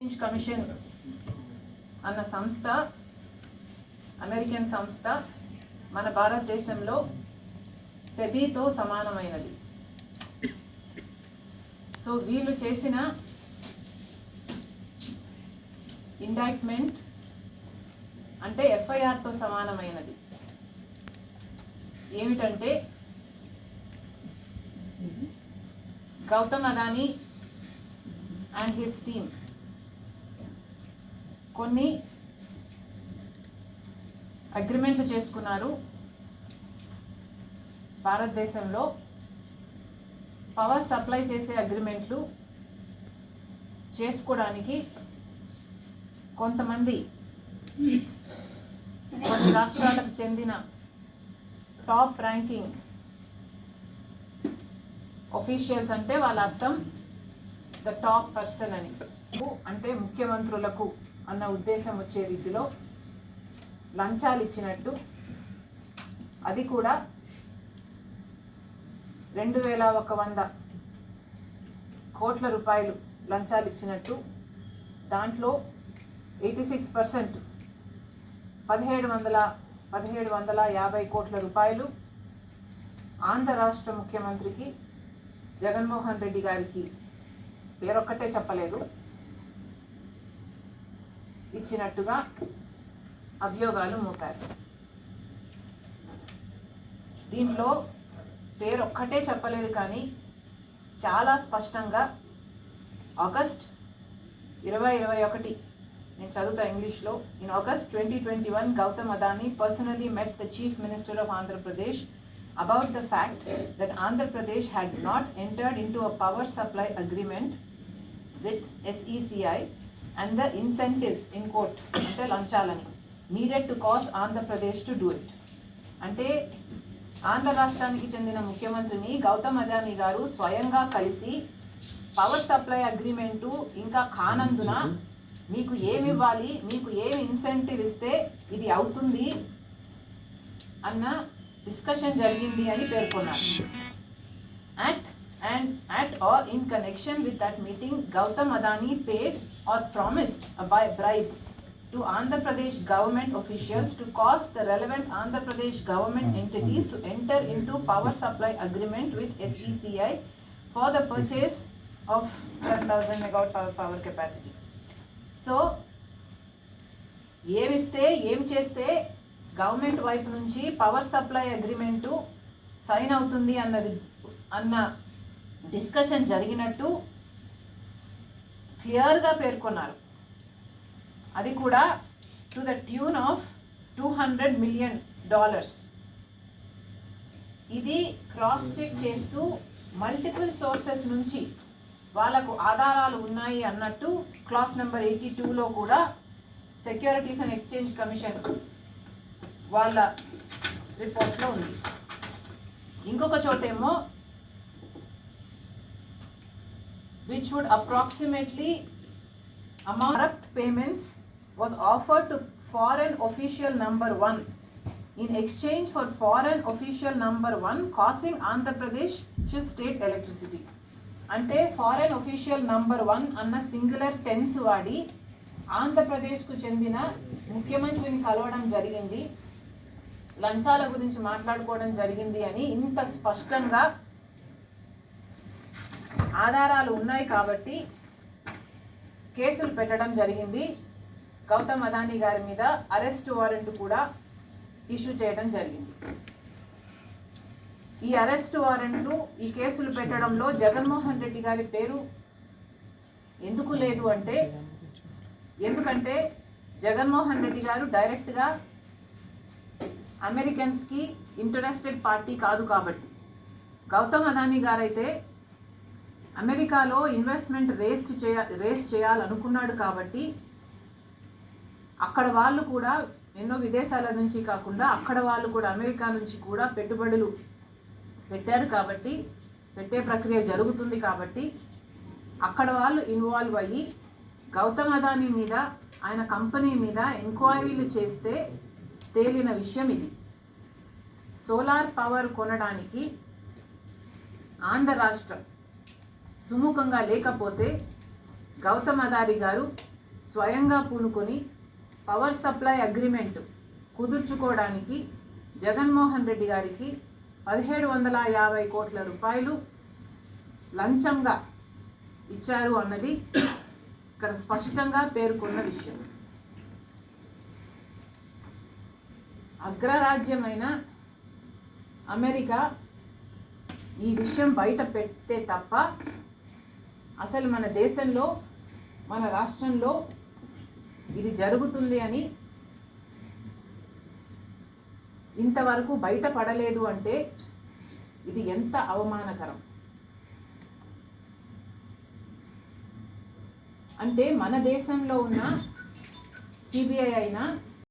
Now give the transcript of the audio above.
Exchange commission అన్న సంస్థ American సంస్థ మన భారతదేశంలో సెబీతో సమానమైనది. సో వీళ్ళు చేసిన ఇండైట్మెంట్ అంటే ఎఫ్ఐఆర్తో సమానమైనది. ఏమిటంటే Gautam Adani and his team కొన్ని అగ్రిమెంట్లు చేసుకున్నారు భారతదేశంలో. పవర్ సప్లై చేసే అగ్రిమెంట్లు చేసుకోవడానికి కొంతమంది కొన్ని రాష్ట్రాలకు చెందిన టాప్ ర్యాంకింగ్ ఒఫీషియల్స్ అంటే వాళ్ళ అర్థం ద టాప్ పర్సన్ అని. అంటే ముఖ్యమంత్రులకు అన్న ఉద్దేశం వచ్చే రీతిలో లంచాలు ఇచ్చినట్టు అది కూడా రెండు వేల ఒక వంద కోట్ల రూపాయలు లంచాలు ఇచ్చినట్టు దాంట్లో ఎయిటీ సిక్స్ పర్సెంట్ పదిహేడు వందల పదిహేడు వందల యాభై కోట్ల రూపాయలు ఆంధ్ర రాష్ట్ర ముఖ్యమంత్రికి జగన్మోహన్ రెడ్డి గారికి పేరొక్కటే చెప్పలేదు. ఇచ్చినట్టుగా అభియోగాలు మోపారు. దీంట్లో పేరు ఒక్కటే చెప్పలేదు కానీ చాలా స్పష్టంగా ఆగస్ట్ ఇరవై ఇరవై ఒకటి నేను చదువుతా ఇంగ్లీష్లో in August twenty twenty one Gautam Adani personally met the chief minister of Andhra Pradesh about the fact that Andhra Pradesh had not entered into a power supply agreement with SECI and the incentives in quote అంటే లంచాలని. To cause Andhra Pradesh to do it. అంటే ఆంధ్ర రాష్ట్రానికి చెందిన ముఖ్యమంత్రిని గౌతమ్ అదానీ గారు స్వయంగా కలిసి power supply agreement ఇంకా కానందున మీకు ఏమి ఇవ్వాలి మీకు ఏమి ఇన్సెంటివ్ ఇస్తే ఇది అవుతుంది అన్న డిస్కషన్ జరిగింది అని పేర్కొన్నారు. At and at or in connection with that meeting Gautam Adani paid or promised by bribe to Andhra Pradesh government officials to cause the relevant Andhra Pradesh government entities to enter into power supply agreement with SECI for the purchase of 10,000 megawatt power, power capacity. So ఏమిస్తే ఏం చేస్తే government వైపు నుంచి power supply agreement sign అవుతుంది అన్న వి- అన్న discussion జరిగినట్టు క్లియర్గా పేర్కొన్నారు. అది కూడా to the tune of two hundred million dollars. ఇది క్రాస్ చెక్ చేస్తూ మల్టిపుల్ సోర్సెస్ నుంచి వాళ్ళకు ఆధారాలు ఉన్నాయి అన్నట్టు క్లాస్ నెంబర్ ఎయిటీ టూలో కూడా సెక్యూరిటీస్ అండ్ ఎక్స్చేంజ్ కమిషన్ వాళ్ళ రిపోర్ట్లో ఉంది. ఇంకొక చోటేమో which would approximately amount corrupt payments was offered to foreign official number one in exchange for foreign official number one causing Andhra Pradesh state electricity. అంటే foreign official number one అన్న singular tense వాడి ఆంధ్రప్రదేశ్కు చెందిన ముఖ్యమంత్రిని కలవడం జరిగింది లంచాల గురించి మాట్లాడుకోవడం జరిగింది అని ఇంత స్పష్టంగా ఆధారాలు ఉన్నాయి కాబట్టి కేసులు పెట్టడం జరిగింది. గౌతమ్ అదానీ గారి మీద అరెస్ట్ వారెంట్ కూడా ఇష్యూ చేయడం జరిగింది. ఈ అరెస్ట్ వారెంట్లు ఈ కేసులు పెట్టడంలో జగన్మోహన్ రెడ్డి గారి పేరు ఎందుకు లేదు అంటే ఎందుకంటే జగన్మోహన్ రెడ్డి గారు డైరెక్ట్గా అమెరికన్స్కి ఇంటరెస్టెడ్ పార్టీ కాదు కాబట్టి. గౌతమ్ అదానీ గారైతే అమెరికాలో ఇన్వెస్ట్మెంట్ రేస్ట్ చేయ రేస్ చేయాలనుకున్నాడు కాబట్టి అక్కడ వాళ్ళు కూడా ఎన్నో విదేశాల నుంచి కాకుండా అక్కడ వాళ్ళు కూడా అమెరికా నుంచి కూడా పెట్టుబడులు పెట్టారు కాబట్టి పెట్టే ప్రక్రియ జరుగుతుంది కాబట్టి అక్కడ వాళ్ళు ఇన్వాల్వ్ అయ్యి గౌతమ్ అదానీ మీద ఆయన కంపెనీ మీద ఎంక్వైరీలు చేస్తే తేలిన విషయం ఇది. సోలార్ పవర్ కొనడానికి ఆంధ్ర రాష్ట్రం సుముఖంగా లేకపోతే గౌతమ్ అదారి గారు స్వయంగా పూనుకొని పవర్ సప్లై అగ్రిమెంట్ కుదుర్చుకోవడానికి జగన్మోహన్ రెడ్డి గారికి పదిహేడు వందల యాభై కోట్ల రూపాయలు లంచంగా ఇచ్చారు అన్నది ఇక్కడ స్పష్టంగా పేర్కొన్న విషయం. అగ్రరాజ్యమైన అమెరికా ఈ విషయం బయట పెడితే తప్ప అసలు మన దేశంలో మన రాష్ట్రంలో ఇది జరుగుతుంది అని ఇంతవరకు బయటపడలేదు అంటే ఇది ఎంత అవమానకరం. అంటే మన దేశంలో ఉన్న సిబిఐ అయినా